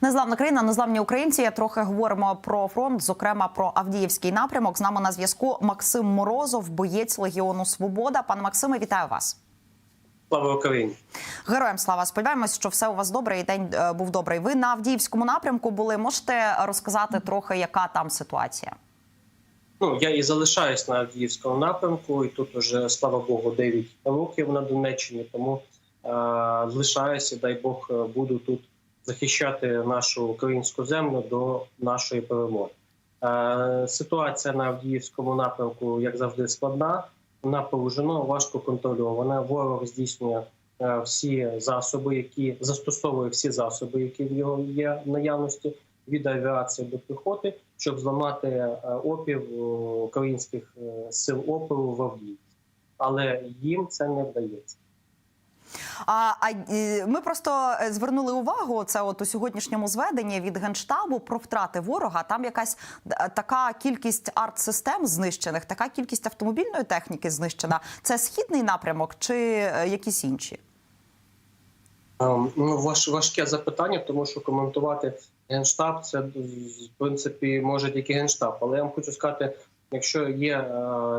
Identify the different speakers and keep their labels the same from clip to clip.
Speaker 1: Незламна країна, незламні українці. Трохи говоримо про фронт, зокрема про Авдіївський напрямок. З нами на зв'язку Максим Морозов, боєць Легіону Свобода. Пане Максиме, вітаю вас.
Speaker 2: Слава Україні!
Speaker 1: Героям слава. Сподіваємось, що все у вас добре і день е, був добрий. Ви на Авдіївському напрямку були. Можете розказати трохи, яка там ситуація?
Speaker 2: Ну я і залишаюсь на Авдіївському напрямку, і тут уже слава Богу 9 років на Донеччині. Тому е, лишаюся, дай Бог, е, буду тут захищати нашу українську землю до нашої перемоги. Е, ситуація на Авдіївському напрямку, як завжди, складна. Вона поружена, важко контрольована. Ворог здійснює е, всі засоби, які застосовує всі засоби, які в його є в наявності від авіації до піхоти, щоб зламати е, опір українських сил опору в Авдіївці. Але їм це не вдається.
Speaker 1: А, а е, ми просто е, звернули увагу це от у сьогоднішньому зведенні від генштабу про втрати ворога. Там якась е, така кількість арт-систем знищених, така кількість автомобільної техніки знищена. Це східний напрямок чи якісь інші?
Speaker 2: Ем, Ну, важ, важке запитання, тому що коментувати генштаб це в принципі може тільки генштаб. Але я вам хочу сказати, якщо є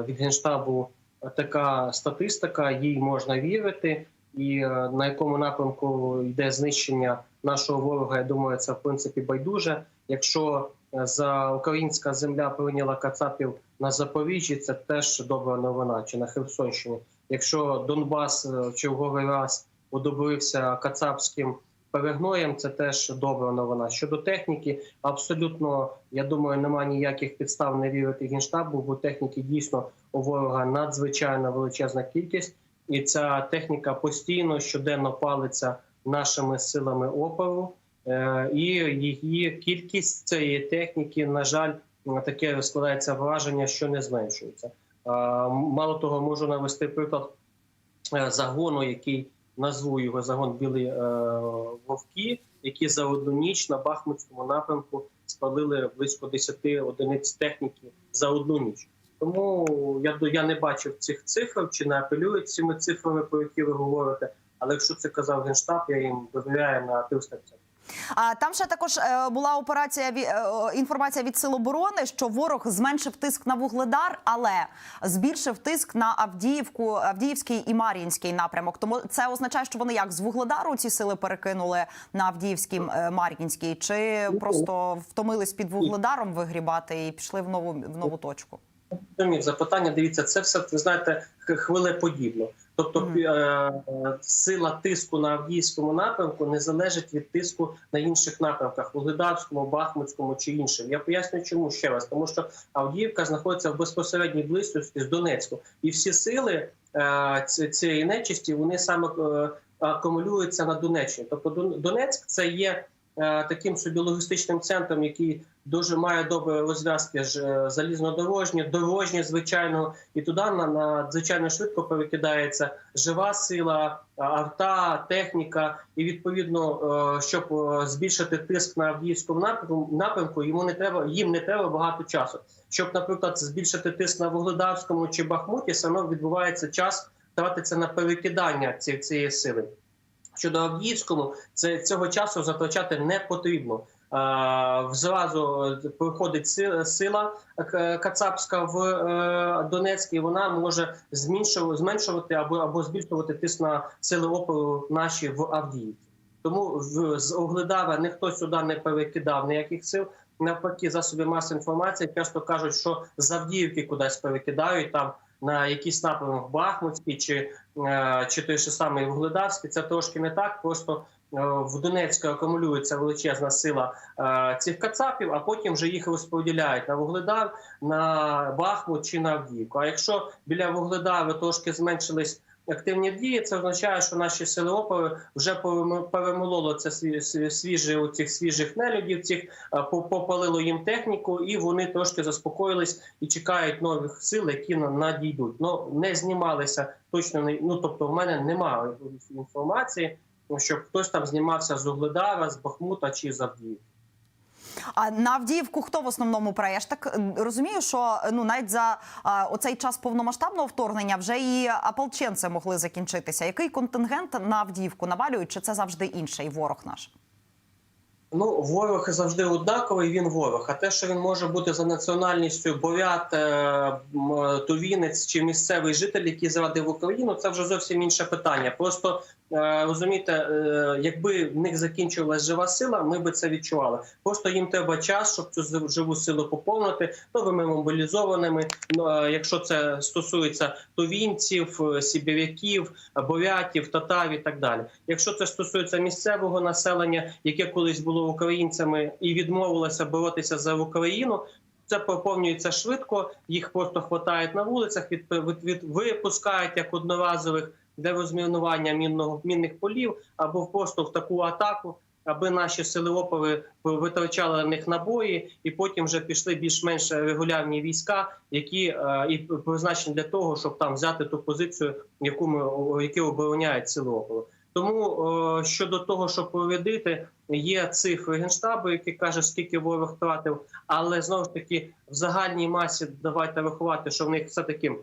Speaker 2: від генштабу така статистика, їй можна вірити, і е, на якому напрямку йде знищення нашого ворога, я думаю, це в принципі байдуже. Якщо е, за українська земля прийняла Кацапів на Запоріжжі, це теж добра новина, чи на Херсонщині. Якщо Донбас е, в черговий раз одобрився кацапським перегноєм, це теж добра новина. Щодо техніки, абсолютно я думаю, немає ніяких підстав не вірити генштабу, бо техніки дійсно у ворога надзвичайно величезна кількість, і ця техніка постійно щоденно палиться нашими силами опору. Е, І її кількість цієї техніки, на жаль, таке складається враження, що не зменшується. Е, Мало того, можу навести приклад е, загону, який назву його загон Білі вовки, які за одну ніч на Бахмутському напрямку спалили близько 10 одиниць техніки за одну ніч. Тому я я не бачив цих цифр чи не апелюють цими цифрами, про які ви говорите. Але якщо це казав генштаб, я їм довіряю на 300%.
Speaker 1: А там ще також е, була операція е, інформація від сил оборони, що ворог зменшив тиск на вугледар, але збільшив тиск на Авдіївку, Авдіївський і Мар'їнський напрямок. Тому це означає, що вони як з вугледару ці сили перекинули на Авдіївський е, Мар'їнський, чи просто втомились під вугледаром вигрібати і пішли в нову в нову точку.
Speaker 2: Зрозумів запитання. Дивіться, це все ви знаєте хвилеподібно. Тобто е, сила тиску на Авдіївському напрямку не залежить від тиску на інших напрямках Вугледарському, Бахмутському чи іншим. Я поясню, чому ще раз, тому що Авдіївка знаходиться в безпосередній близькості з Донецьку, і всі сили е, ці- цієї нечисті вони саме е, акумулюються на Донеччині. Тобто Дон- Донецьк це є таким собі логістичним центром, який дуже має добре розв'язки ж е, залізнодорожні, дорожні, звичайно, і туди на надзвичайно швидко перекидається жива сила, а, авта, техніка. І відповідно, е, щоб е, збільшити тиск на Авдіївському напрямку, напрямку, йому не треба їм не треба багато часу. Щоб, наприклад, збільшити тиск на Вугледарському чи Бахмуті, саме відбувається час тратиться на перекидання цієї сили. Щодо Авдіївському, це цього часу затрачати не потрібно. Е, Зразу е, приходить сила кацапська в е, Донецьк, і вона може зменшувати, або або збільшувати тиск на сили опору наші в Авдіївці. Тому з Огледара ніхто сюди не перекидав ніяких сил. Навпаки, засоби масової інформації часто кажуть, що з Авдіївки кудись перекидають там на якийсь напрямок Бахмутський чи, е, чи той же самий Вугледарський. Це трошки не так. Просто е, в Донецьку акумулюється величезна сила е, цих кацапів, а потім вже їх розподіляють на Вугледар, на Бахмут чи на Авдіївку. А якщо біля Вугледару трошки зменшились активні дії, це означає, що наші сили опору вже перем- перемололо це сві- сві- свіже у цих свіжих нелюдів, цих по- попалило їм техніку, і вони трошки заспокоїлись і чекають нових сил, які на- надійдуть. Ну не знімалися точно не ну тобто, в мене немає інформації, щоб хтось там знімався з Угледара, з Бахмута чи з Авдіївки.
Speaker 1: А на Авдіївку хто в основному прає? Я ж так е, розумію, що ну навіть за а, оцей час повномасштабного вторгнення вже і ополченці могли закінчитися. Який контингент на Авдіївку навалюють? Чи це завжди інший ворог наш?
Speaker 2: Ну, ворог завжди однаковий, він ворог. А те, що він може бути за національністю бурят, е, тувінець чи місцевий житель, який зрадив Україну, це вже зовсім інше питання. Просто е, розумієте, е, якби в них закінчилась жива сила, ми би це відчували. Просто їм треба час, щоб цю живу силу поповнити новими мобілізованими. Ну, е, якщо це стосується тувінців, е, сибіряків, бурятів, татар і так далі. Якщо це стосується місцевого населення, яке колись було українцями і відмовилося боротися за Україну. Це поповнюється швидко, їх просто хватають на вулицях, від, від, від випускають як одноразових для розмінування мінного мінних полів або просто в таку атаку, аби наші сили опори витрачали на них набої, і потім вже пішли більш-менш регулярні війська, які е, і призначені для того, щоб там взяти ту позицію, яку ми які обороняють сили опору. Тому щодо того, щоб повідити, є цифри генштабу, які каже, скільки ворог втратив, але знову ж таки в загальній масі давайте рахувати, що в них все таки.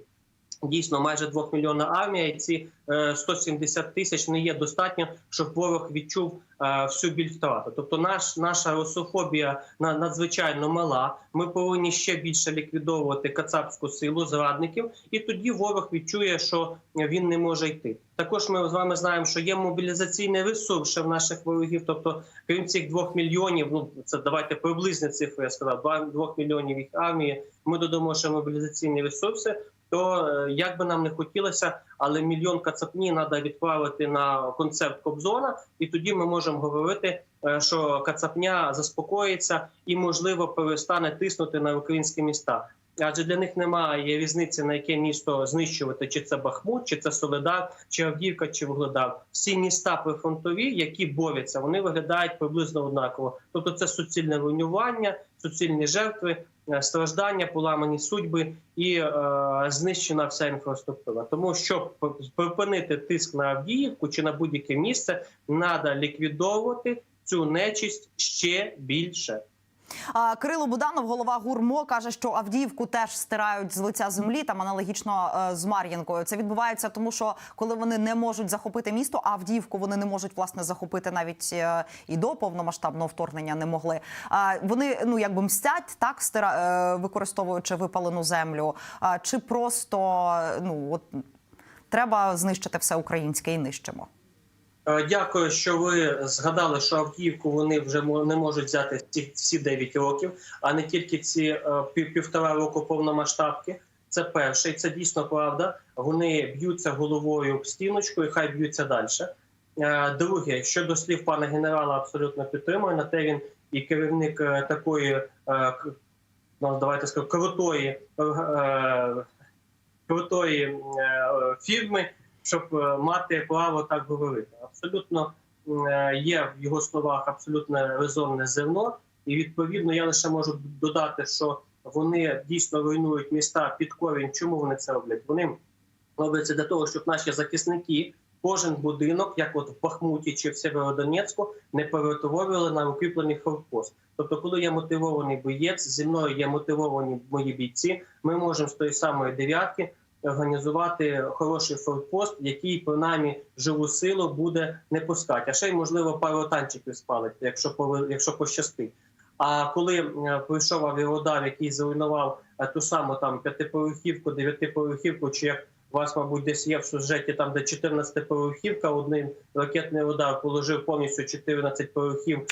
Speaker 2: Дійсно, майже 2 мільйона армія, і ці е, 170 тисяч не є достатньо, щоб ворог відчув е, всю біль втрати. Тобто, наш наша русофобія на надзвичайно мала. Ми повинні ще більше ліквідовувати кацапську силу зрадників, і тоді ворог відчує, що він не може йти. Також ми з вами знаємо, що є мобілізаційний ресурс в наших ворогів. Тобто, крім цих 2 мільйонів, ну це давайте приблизні цифри. Я сказав, 2, 2 мільйонів їх армії. Ми додамо ще мобілізаційні ресурси то е, як би нам не хотілося, але мільйон кацапні треба відправити на концерт Кобзона, і тоді ми можемо говорити, е, що кацапня заспокоїться і, можливо, перестане тиснути на українські міста. Адже для них немає різниці на яке місто знищувати, чи це Бахмут, чи це Соледар, чи Авдіївка, чи Вугледар. Всі міста прифронтові, які борються, вони виглядають приблизно однаково. Тобто, це суцільне руйнування, суцільні жертви, страждання, поламані судьби і е, знищена вся інфраструктура. Тому щоб припинити тиск на Авдіївку чи на будь-яке місце, треба ліквідовувати цю нечисть ще більше.
Speaker 1: Кирило Буданов, голова гурмо, каже, що Авдіївку теж стирають з лиця землі, там аналогічно е, з Мар'їнкою. Це відбувається, тому що коли вони не можуть захопити місто, а Авдіївку вони не можуть власне захопити навіть е, і до повномасштабного вторгнення не могли. Вони ну якби мстять так, стира е, використовуючи випалену землю, чи просто ну от треба знищити все українське і нищимо.
Speaker 2: Е, Дякую, що ви згадали, що Авдіївку вони вже не можуть взяти всі 9 років, а не тільки ці е, пів- півтора року повномасштабки. Це перше, і це дійсно правда. Вони б'ються головою об стіночку, і хай б'ються далі. Е, Друге, щодо слів пана генерала, абсолютно підтримую. На те він і керівник такої, ну давайте скажу, крутої крутої фірми, щоб е, мати право так говорити. Абсолютно е, є в його словах абсолютно резонне зерно, і відповідно я лише можу додати, що вони дійсно руйнують міста під корінь. Чому вони це роблять? Вони роблять це для того, щоб наші захисники. Кожен будинок, як от в Бахмуті чи в Северодонецьку, не перетворювали на укріплений форпост. Тобто, коли є мотивований боєць, зі мною є мотивовані мої бійці, ми можемо з тої самої дев'ятки організувати хороший форпост, який принаймні живу силу буде не пускати. А ще й можливо пару танчиків спалить, якщо якщо пощастить. А коли е, прийшов авіаудар, який зруйнував е, ту саму там п'ятиповерхівку, дев'ятиповерхівку, чи як у вас, мабуть, десь є в сюжеті, там де 14-поверхівка, один ракетний удар положив повністю 14 поверхів е,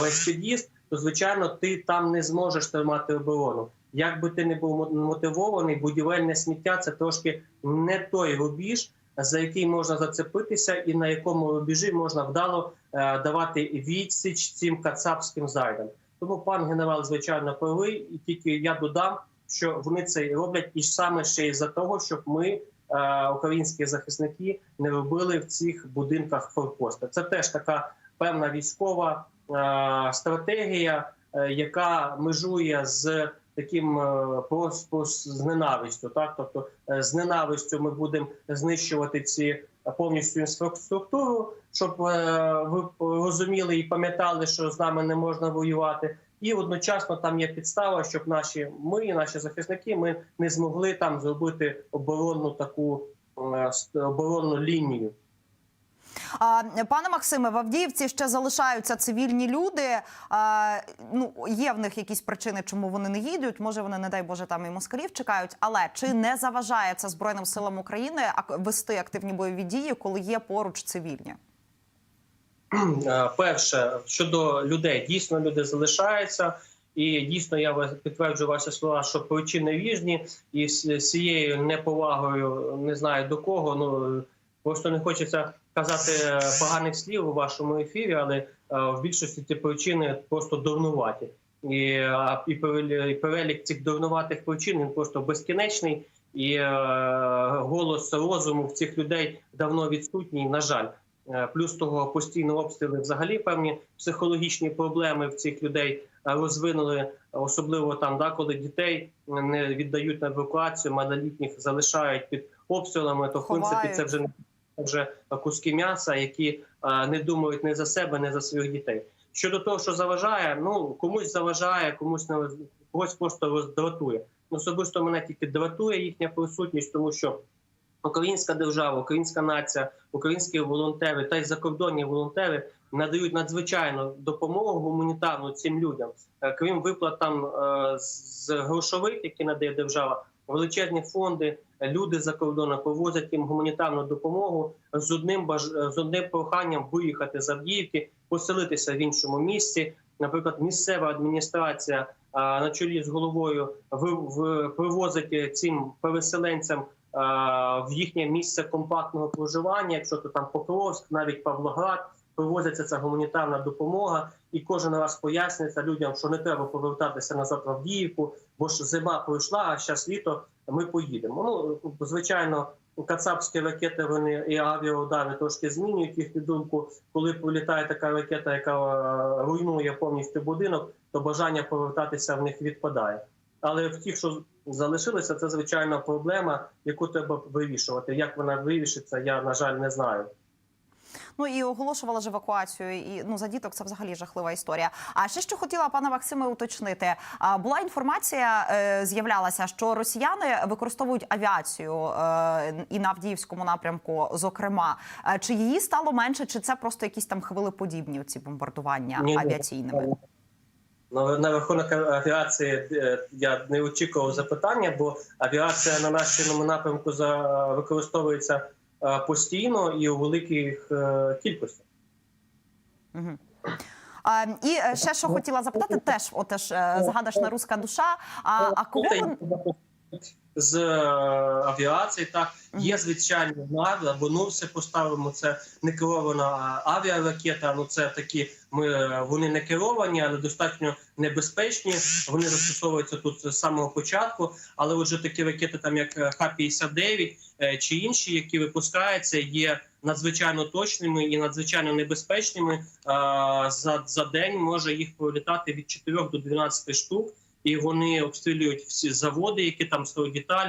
Speaker 2: весь під'їзд, то звичайно ти там не зможеш тримати оборону. Як би ти не був мотивований, будівельне сміття це трошки не той рубіж, за який можна зацепитися, і на якому рубежі можна вдало е, давати відсіч цим кацапським зайдам. Тому пан генерал, звичайно, правий, і тільки я додам, що вони це роблять і саме ще й за того, щоб ми, е, українські захисники, не робили в цих будинках форпости. Це теж така певна військова стратегія, е, яка межує з таким е, просто з ненавистю. Так, тобто е, з ненавистю ми будемо знищувати ці е, повністю інфраструктуру, щоб е, ви розуміли і пам'ятали, що з нами не можна воювати. І одночасно там є підстава, щоб наші ми, наші захисники, ми не змогли там зробити оборонну таку е, оборонну лінію.
Speaker 1: Пане Максиме, в Авдіївці ще залишаються цивільні люди. Ну є в них якісь причини, чому вони не їдуть. Може, вони, не дай Боже, там і москалів чекають. Але чи не заважає це збройним силам України вести активні бойові дії, коли є поруч цивільні?
Speaker 2: Перше щодо людей, дійсно люди залишаються. І дійсно я підтверджую ваші слова, що причини різні, і з цією неповагою не знаю до кого. Ну просто не хочеться казати е, поганих слів у вашому ефірі, але е, в більшості ці причини просто дурнуваті. І, і перелік, цих дурнуватих причин він просто безкінечний. І е, голос розуму в цих людей давно відсутній. На жаль, плюс того постійні обстріли, взагалі певні психологічні проблеми в цих людей розвинули, особливо там, да, коли дітей не віддають на евакуацію, малолітніх залишають під обстрілами. То в принципі це вже не вже куски м'яса, які е, не думають не за себе, не за своїх дітей. Щодо того, що заважає, ну комусь заважає, комусь не когось просто роздратує. Особисто мене тільки дратує їхня присутність, тому що українська держава, українська нація, українські волонтери та й закордонні волонтери надають надзвичайну допомогу гуманітарну цим людям. Е, Крім виплат там е, з грошових, які надає держава, величезні фонди. е, Люди за кордоном повозять їм гуманітарну допомогу з одним баж... з одним проханням виїхати з Авдіївки, поселитися в іншому місці. Наприклад, місцева адміністрація на чолі з головою ви, в, привозить цим переселенцям в їхнє місце компактного проживання. Якщо то там Покровськ, навіть Павлоград, привозиться ця гуманітарна допомога, і кожен раз пояснюється людям, що не треба повертатися назад в Авдіївку, бо ж зима пройшла, а зараз літо ми поїдемо. Ну звичайно. Кацапські ракети вони і авіаудари трошки змінюють їхню думку. Коли прилітає така ракета, яка е, руйнує повністю будинок, то бажання повертатися в них відпадає. Але в тих, що залишилися, це звичайно проблема, яку треба вирішувати. Як вона вирішиться, я на жаль не знаю.
Speaker 1: Ну і оголошувала ж евакуацію. І ну за діток це взагалі жахлива історія. А ще що хотіла пана Максиме уточнити. А була інформація, е, з'являлася, що росіяни використовують авіацію е, і на Авдіївському напрямку. Зокрема, Е, чи її стало менше, чи це просто якісь там хвилеподібні ці бомбардування
Speaker 2: Ні, ні.
Speaker 1: авіаційними?
Speaker 2: На, на рахунок авіації я не очікував запитання, бо авіація на нашому напрямку використовується постійно і у великих е, кількостях.
Speaker 1: Угу. А, і е, ще що хотіла запитати, теж отеж е, загадашна руська душа. А, а кого ви
Speaker 2: з е, авіації так є звичайно наві, бо ну все поставимо. Це не керована авіаракета. Ну це такі ми вони не керовані, але достатньо небезпечні. Вони застосовуються тут з самого початку. Але отже, такі ракети, там як Х-59 е, чи інші, які випускаються, є надзвичайно точними і надзвичайно небезпечними. Е, За, за день може їх пролітати від 4 до 12 штук. І вони обстрілюють всі заводи, які там Стройдеталь,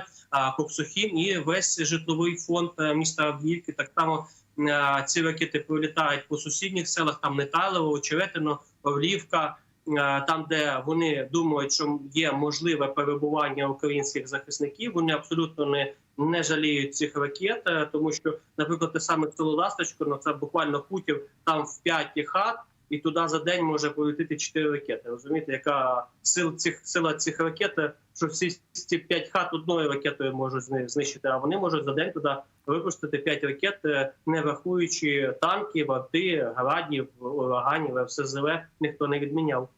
Speaker 2: Коксохім і весь житловий фонд е, міста Авдіївки. Так само е, ці ракети пролітають по сусідніх селах, там Нетайлово, Очеретино, Павлівка, е, там, де вони думають, що є можливе перебування українських захисників. Вони абсолютно не не жаліють цих ракет, тому що, наприклад, те саме село Ласточко, ну це буквально путів там в п'яті хат. І туди за день може полетіти 4 ракети. Розумієте, яка сила цих сила цих ракет, що всі ці 5 хат одною ракетою можуть зни- знищити, а вони можуть за день туди випустити 5 ракет, е, не врахуючи танків, арти, градів, ураганів, все ФСЗВ ніхто не відміняв.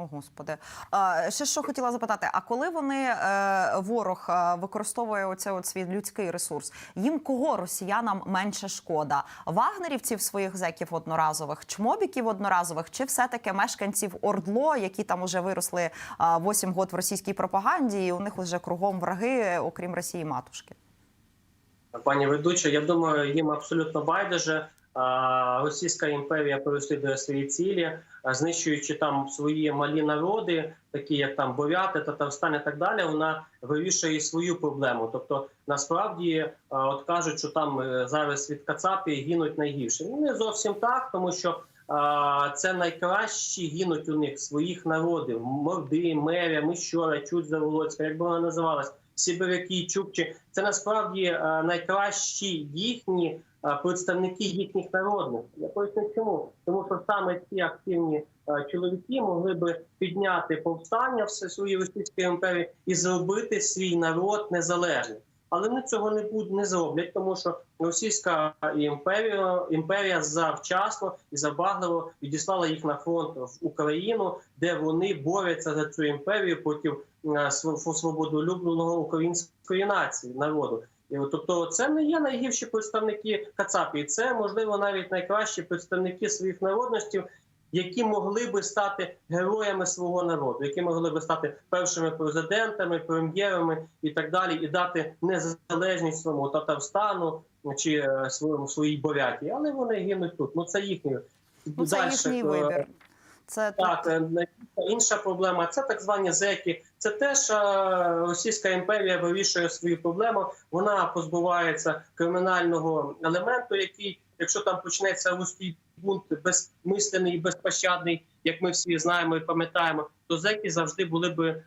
Speaker 1: О, господи, ще що хотіла запитати: а коли вони е, ворог е, використовує оце от свій людський ресурс, їм кого росіянам менше шкода? Вагнерівців своїх зеків одноразових, чмобіків одноразових, чи все таки мешканців Ордло, які там уже виросли а, 8 років в російській пропаганді, і у них вже кругом враги, окрім Росії, матушки?
Speaker 2: Пані ведуча, я думаю, їм абсолютно байдуже. Російська імперія переслідує свої цілі, знищуючи там свої малі народи, такі як там Буряти, Татарстан і так далі. Вона вирішує свою проблему. Тобто, насправді, от кажуть, що там е, зараз від Кацапі гинуть найгірше. Ну не зовсім так, тому що. Це найкращі гинуть у них своїх народів: Морди, Меря, Мищора, Чудза, Волоцька, як би вона називалась. Сибиряки, чукчі. Це насправді е, найкращі їхні е, представники їхніх народних. Я поясню чому. Тому що саме ці активні е, чоловіки могли би підняти повстання в своїй Російській імперії і зробити свій народ незалежним. Але вони цього не будуть не зроблять, тому що Російська імперія імперія завчасно і забагливо відіслала їх на фронт в Україну, де вони борються за цю імперію проти е, св- свободолюбного української нації народу. Тобто, це не є найгірші представники Кацапії, це можливо навіть найкращі представники своїх народностей, які могли би стати героями свого народу, які могли би стати першими президентами, прем'єрами і так далі, і дати незалежність своєму Татарстану чи е, своєму своїй боряті, Але вони гинуть тут. Ну це їхні
Speaker 1: Ну, це їхній
Speaker 2: е,
Speaker 1: вибір. Це
Speaker 2: так, е, інша проблема це так звані зеки. Це теж е, Російська імперія вирішує свою проблему. Вона позбувається кримінального елементу, який, якщо там почнеться руський бунт безмислений і безпощадний, як ми всі знаємо і пам'ятаємо, то зеки завжди були би е,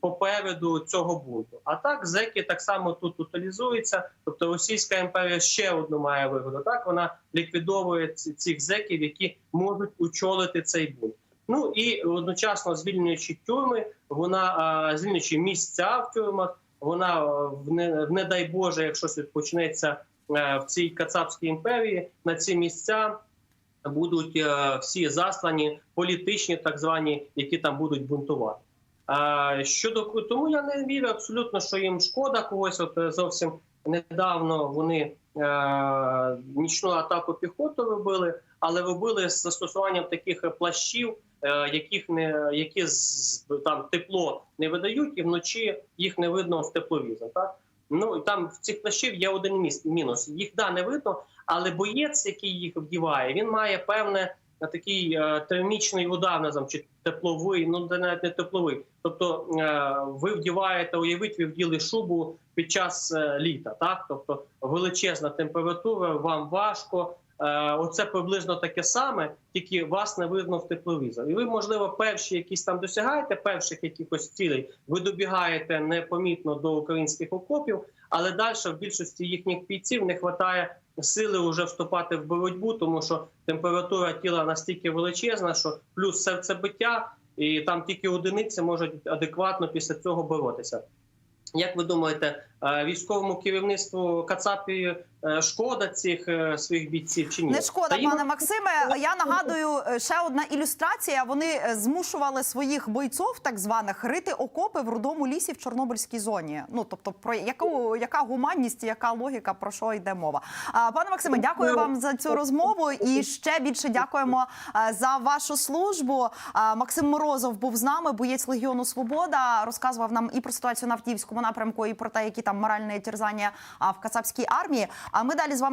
Speaker 2: попереду цього бунту. А так зеки так само тут утилізуються. Тобто Російська імперія ще одну має вигоду. Так вона ліквідовує цих зеків, які можуть очолити цей бунт. Ну і одночасно звільнюючи тюрми, вона а, звільнюючи місця в тюрмах, вона в не, в не дай Боже, якщо щось почнеться е, в цій Кацапській імперії, на ці місця будуть е, всі заслані політичні, так звані, які там будуть бунтувати. Щодо тому я не вірю абсолютно, що їм шкода когось. От е, зовсім недавно вони е, нічну атаку піхоту робили, але робили з застосуванням таких плащів, яких не які там тепло не видають, і вночі їх не видно в тепловізор. Так ну там в цих плащів є один міс- мінус. Їх да не видно, але боєць, який їх вдіває, він має певне на такий е, термічний удар називаємо, чи тепловий, ну де навіть не тепловий. Тобто е, ви вдіваєте, уявіть, ви вділи шубу під час е, літа, так тобто величезна температура, вам важко. Е, Оце приблизно таке саме, тільки вас не видно в тепловізор. І ви, можливо, перші якісь там досягаєте перших якихось цілей. Ви добігаєте непомітно до українських окопів, але далі в більшості їхніх бійців не вистачає сили вже вступати в боротьбу, тому що температура тіла настільки величезна, що плюс серцебиття, і там тільки одиниці можуть адекватно після цього боротися. Як ви думаєте, е, військовому керівництву Кацапі шкода цих е, своїх бійців чи ні?
Speaker 1: Не шкода,
Speaker 2: Та їм-
Speaker 1: пане Максиме. Я нагадую е, ще одна ілюстрація. Вони е, змушували своїх бойців, так званих, рити окопи в рудому лісі в Чорнобильській зоні. Ну тобто, про яку яка гуманність, яка логіка про що йде мова? А пане Максиме, дякую вам за цю розмову. І ще більше дякуємо е, за вашу службу. Максим Морозов був з нами, боєць Легіону Свобода. Розказував нам і про ситуацію на Авдіївському напрямку, і про те, які там моральні терзання в Кацапській армії. А ми далі з вами.